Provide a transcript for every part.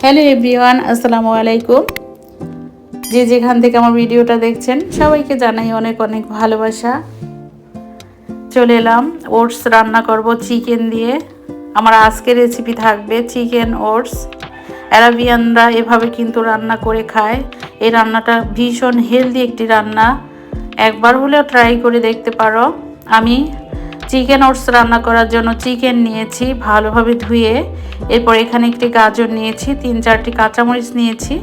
Hello everyone, আসসালামু আলাইকুম। যে যেখান থেকে আমার ভিডিওটা দেখছেন, সবাইকে জানাই অনেক অনেক ভালোবাসা। চলে এলাম, ওটস রান্না করব চিকেন দিয়ে। আমার আজকের রেসিপি থাকবে চিকেন ওটস। অ্যারাবিয়ানরা এভাবে কিন্তু রান্না করে খায়। এই রান্নাটা ভীষণ হেলদি একটি রান্না। একবার হলেও ট্রাই করে দেখতে পারো। আমি চিকেন ওটস রান্না করার জন্য চিকেন নিয়েছি, ভালোভাবে ধুয়ে। এরপর এখানে একটি গাজর নিয়েছি, তিন চারটি কাঁচামরিচ নিয়েছি,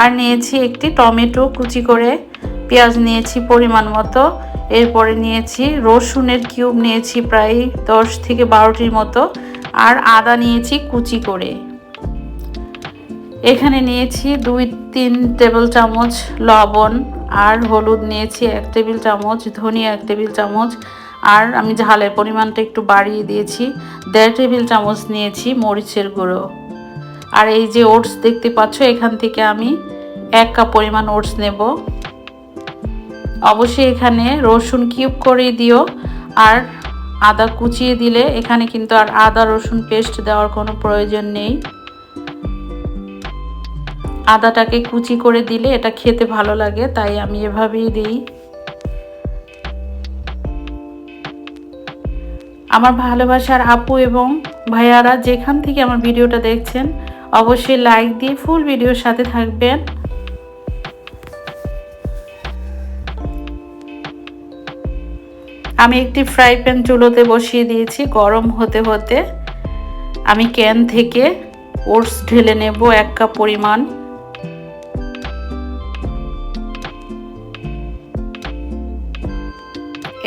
আর নিয়েছি একটি টমেটো কুচি করে। পেঁয়াজ নিয়েছি পরিমাণ মতো। এরপরে নিয়েছি রসুনের কিউব নিয়েছি প্রায় দশ থেকে বারোটির মতো, আর আদা নিয়েছি কুচি করে। এখানে নিয়েছি দুই, তিন টেবিল চামচ লবণ, আর হলুদ নিয়েছি এক টেবিল চামচ, ধনিয়া এক টেবিল চামচ আর আমি ঝালের পরিমাণটা একটু বাড়িয়ে দিয়েছি, দেড় টেবিল চামচ নিয়েছি মরিচের গুঁড়ো। আর এই যে ওটস দেখতে পাচ্ছ, এখান থেকে আমি এক কাপ পরিমাণ ওটস নেব। অবশ্যই এখানে রসুন কিউব করে দিও, আর আদা কুচিয়ে দিলে এখানে কিন্তু আর আদা রসুন পেস্ট দেওয়ার কোনো প্রয়োজন নেই। আদাটাকে কুচি করে দিলে এটা খেতে ভালো লাগে, তাই আমি এভাবেই দিই। আমার ভালোবাসার আপু এবং ভাইয়ারা যেখান থেকে আমার ভিডিওটা দেখছেন, অবশ্যই লাইক দিয়ে ফুল ভিডিওর সাথে থাকবেন। আমি একটি ফ্রাই প্যান চুলোতে বসিয়ে দিয়েছি, গরম হতে হতে। আমি ক্যান থেকে ওটস ঢেলে নেব এক কাপ পরিমাণ।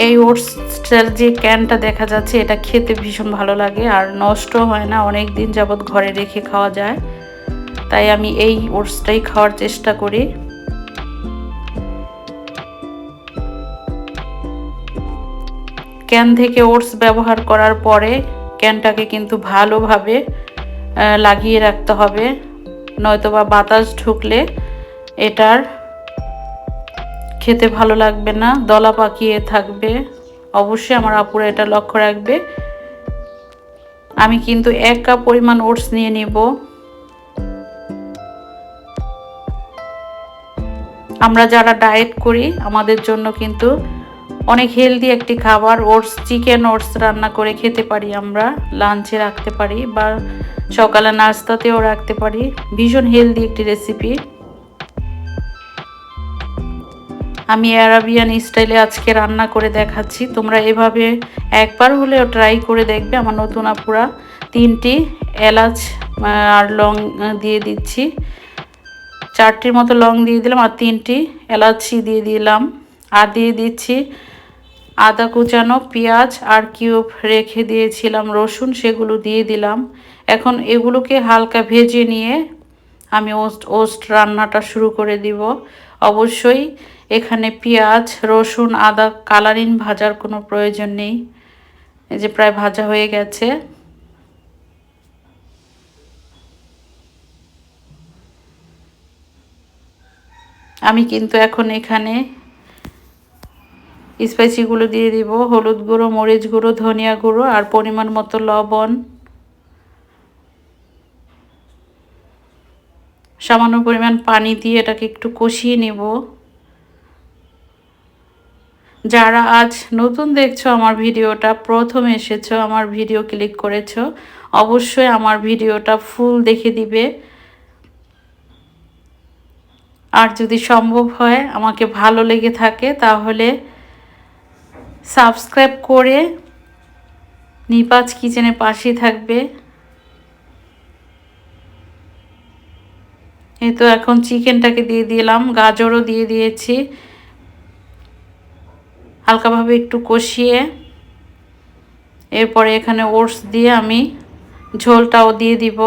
এই ওটসটার যে ক্যানটা দেখা যাচ্ছে, এটা খেতে ভীষণ ভালো লাগে আর নষ্ট হয় না, অনেক দিন যাবৎ ঘরে রেখে খাওয়া যায়। তাই আমি এই ওটসটাই খাওয়ার চেষ্টা করি। ক্যান থেকে ওটস ব্যবহার করার পরে ক্যানটাকে কিন্তু ভালোভাবে লাগিয়ে রাখতে হবে। নয়তোবা বাতাস ঢুকলে এটার খেতে ভালো লাগবে না, দলা পাকিয়ে থাকবে। অবশ্যই আমার আপুরা এটা লক্ষ্য রাখবে। আমি কিন্তু এক কাপ পরিমাণ ওটস নিয়ে নিব। আমরা যারা ডায়েট করি, আমাদের জন্য কিন্তু অনেক হেলদি একটি খাবার, ওটস, চিকেন ওটস রান্না করে খেতে পারি আমরা, লাঞ্চে রাখতে পারি বা সকালে নাস্তাতেও রাখতে পারি। ভীষণ হেলদি একটি রেসিপি। আমি অ্যারাবিয়ান স্টাইলে আজকে রান্না করে দেখাচ্ছি। তোমরা এভাবে একবার হলেও ট্রাই করে দেখবে। আমার নতুন আপুরা তিনটি এলাচ আর লং দিয়ে দিচ্ছি। চারটির মতো লং দিয়ে দিলাম আর তিনটি এলাচি দিয়ে দিলাম। আর দিয়ে দিচ্ছি আদা কুচানো পেঁয়াজ আর কিউব রেখে দিয়েছিলাম, রসুন সেগুলো দিয়ে দিলাম। এখন এগুলোকে হালকা ভেজে নিয়ে আমি ওস্ট ওস্ট রান্নাটা শুরু করে দিব। অবশ্যই এখানে পেঁয়াজ, রসুন, আদা, কালারিন ভাজার কোনো প্রয়োজন নেই। এই যে প্রায় ভাজা হয়ে গেছে। আমি কিন্তু এখন এখানে স্পাইসিগুলো দিয়ে দিব। হলুদ গুঁড়ো, মরিচ গুঁড়ো, ধনিয়া গুঁড়ো আর পরিমাণ মতো লবণ। সামান্য পরিমাণ পানি দিয়ে এটাকে একটু কষিয়ে নেব। যারা আজ নতুন দেখছ আমার ভিডিওটা, প্রথম এসেছ, আমার ভিডিও ক্লিক করেছ, অবশ্যই আমার ভিডিওটা ফুল দেখে দিবে। আর যদি সম্ভব হয়, আমাকে ভালো লেগে থাকে, তাহলে সাবস্ক্রাইব করে নিপাজ কিচেনের পাশেই থাকবে। এই তো এখন চিকেনটাকে দিয়ে দিলাম, গাজরও দিয়ে দিয়েছি। হালকাভাবে একটু কষিয়ে, এরপরে এখানে ওটস দিয়ে আমি ঝোলটাও দিয়ে দিব।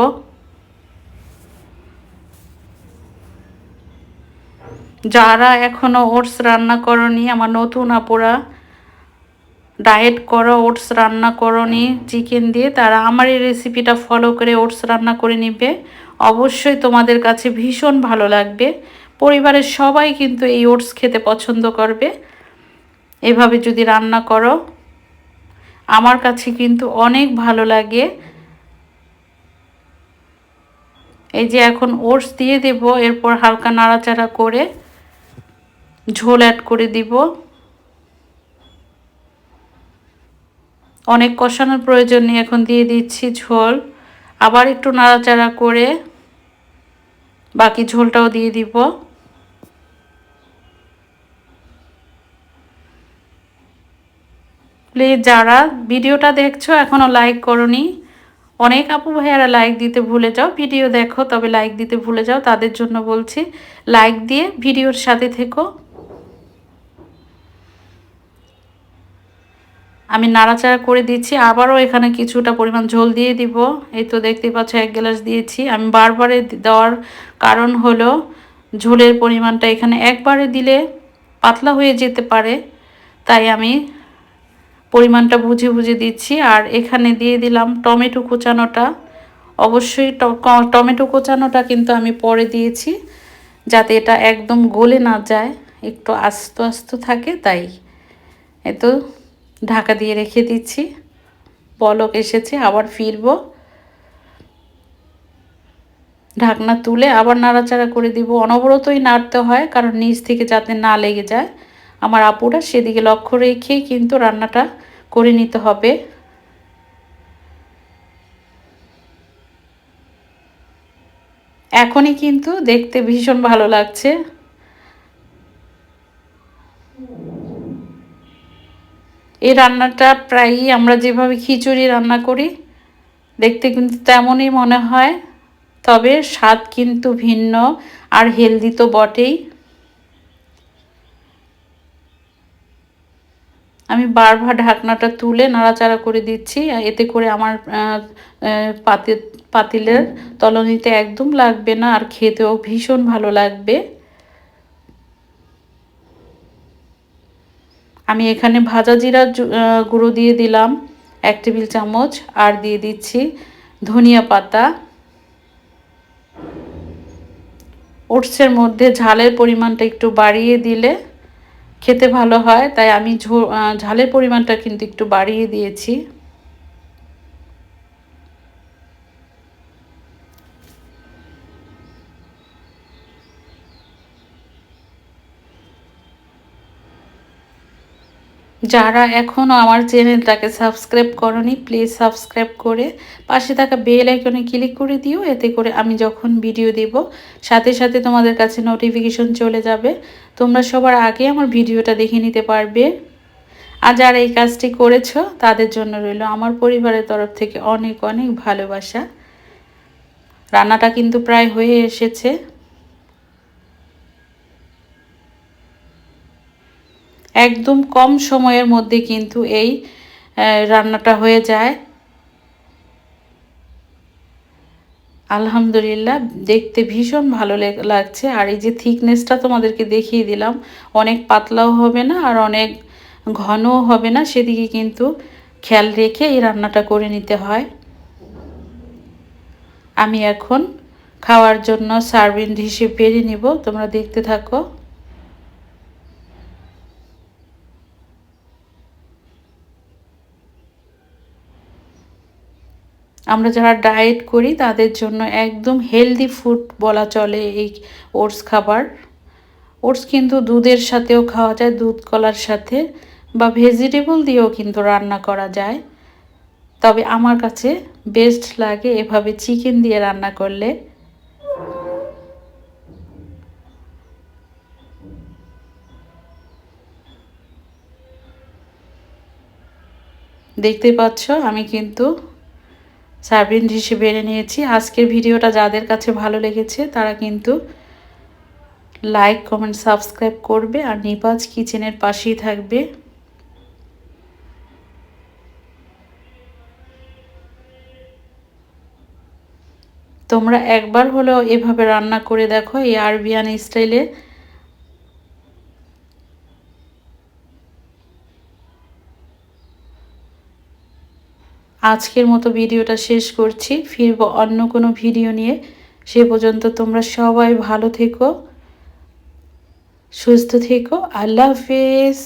যারা এখনও ওটস রান্না করনি, আমার নতুন আপুরা, ডায়েট করো, ওটস রান্না করনি, চিকেন দিয়ে, তারা আমার এই রেসিপিটা ফলো করে ওটস রান্না করে নিবে। অবশ্যই তোমাদের কাছে ভীষণ ভালো লাগবে। পরিবারের সবাই কিন্তু এই ওটস খেতে পছন্দ করবে। এভাবে যদি রান্না করো, আমার কাছে কিন্তু অনেক ভালো লাগে। এই যে এখন ওটস দিয়ে দেব, এরপর হালকা নাড়াচাড়া করে ঝোল অ্যাড করে দিব। অনেক কষানোর প্রয়োজন নেই, এখন দিয়ে দিচ্ছি ঝোল। আবার একটু নাড়াচাড়া করে বাকি ঝোলটাও দিয়ে দিব। প্লিজ যারা ভিডিওটা দেখছ এখনও লাইক করনি, অনেক আপু ভাইয়ারা লাইক দিতে ভুলে যাও। ভিডিও দেখো তবে লাইক দিতে ভুলে যাও। তাদের জন্য বলছি লাইক দিয়ে ভিডিওর সাথে থেকো। আমি নাড়াচাড়া করে দিচ্ছি, আবারও এখানে কিছুটা পরিমাণ ঝোল দিয়ে দিব। এই তো দেখতে পাচ্ছ, এক গ্লাস দিয়েছি। আমি বারবারে দেওয়ার কারণ হলো, ঝোলের পরিমাণটা এখানে একবারে দিলে পাতলা হয়ে যেতে পারে। তাই আমি পরিমাণটা বুঝে বুঝে দিচ্ছি। আর এখানে দিয়ে দিলাম টমেটো কুচানোটা। অবশ্যই টমেটো কোচানোটা কিন্তু আমি পরে দিয়েছি, যাতে এটা একদম গলে না যায়, একটু আস্ত আস্ত থাকে, তাই। এত ঢাকা দিয়ে রেখে দিচ্ছি। পলক এসেছে, আবার ফিরব। ঢাকনা তুলে আবার নাড়াচাড়া করে দিব। অনবরতই নাড়তে হয়, কারণ নিচ থেকে যাতে না লেগে যায়। আমার আপুরা সেদিকে লক্ষ্য রেখেই কিন্তু রান্নাটা করে নিতে হবে। এখনই কিন্তু দেখতে ভীষণ ভালো লাগছে। এই রান্নাটা প্রায়ই আমরা যেভাবে খিচুড়ি রান্না করি, দেখতে কিন্তু তেমনই মনে হয়, তবে স্বাদ কিন্তু ভিন্ন আর হেলদি তো বটেই। আমি বারবার ঢাকনাটা তুলে নাড়াচাড়া করে দিচ্ছি, এতে করে আমার পাতি, পাতিলের তলনিতে একদম লাগবে না আর খেতেও ভীষণ ভালো লাগবে। আমি এখানে ভাজা জিরা গুঁড়ো দিয়ে দিলাম, এক টেবিল চামচ, আর দিয়ে দিচ্ছি ধনিয়া পাতা। ওটসের মধ্যে ঝালের পরিমাণটা একটু বাড়িয়ে দিলে খেতে ভালো হয়, তাই আমি ঝালের পরিমাণটা কিন্তু একটু বাড়িয়ে দিয়েছি। যারা এখনও আমার চ্যানেলটাকে সাবস্ক্রাইব করনি প্লিজ সাবস্ক্রাইব করে পাশে থাকা বেল আইকনে ক্লিক করে দিও, এতে করে আমি যখন ভিডিও দেব, সাথে সাথে তোমাদের কাছে নোটিফিকেশন চলে যাবে। তোমরা সবার আগে আমার ভিডিওটা দেখে নিতে পারবে। আর যারা এই কাজটি করেছ, তাদের জন্য রইল আমার পরিবারের তরফ থেকে অনেক অনেক ভালোবাসা। রান্নাটা কিন্তু প্রায় হয়ে এসেছে। একদম কম সময়ের মধ্যে কিন্তু এই রান্নাটা হয়ে যায়। আলহামদুলিল্লাহ, দেখতে ভীষণ ভালো লাগছে। আর এই যে থিকনেসটা তোমাদেরকে দেখিয়ে দিলাম, অনেক পাতলাও হবে না আর অনেক ঘনও হবে না, সেদিকে কিন্তু খেয়াল রেখে এই রান্নাটা করে নিতে হয়। আমি এখন খাওয়ার জন্য সার্ভিং হিসেবে বেরিয়ে নিব, তোমরা দেখতে থাকো। আমরা যারা ডায়েট করি, তাদের জন্য একদম হেলদি ফুড বলা চলে এই ওটস খাবার। ওটস কিন্তু দুধের সাথেও খাওয়া যায়, দুধ কলার সাথে বা ভেজিটেবল দিয়েও কিন্তু রান্না করা যায়। তবে আমার কাছে বেস্ট লাগে এভাবে চিকেন দিয়ে রান্না করলে। দেখতে পাচ্ছ, আমি কিন্তু সার্ভিন হিসেবে এনে নিয়েছি। আজকের ভিডিওটা যাদের কাছে ভালো লেগেছে, তারা কিন্তু লাইক কমেন্ট সাবস্ক্রাইব করবে আর নিপাজ কিচেনের পাশেই থাকবে। তোমরা একবার হলেও এভাবে রান্না করে দেখো এই আরবিয়ান স্টাইলে। আজকের মতো ভিডিওটা শেষ করছি। ফিরবো অন্য কোনো ভিডিও নিয়ে। সে পর্যন্ত তোমরা সবাই ভালো থেকো, সুস্থ থেকো। আল্লাহ হাফেজ।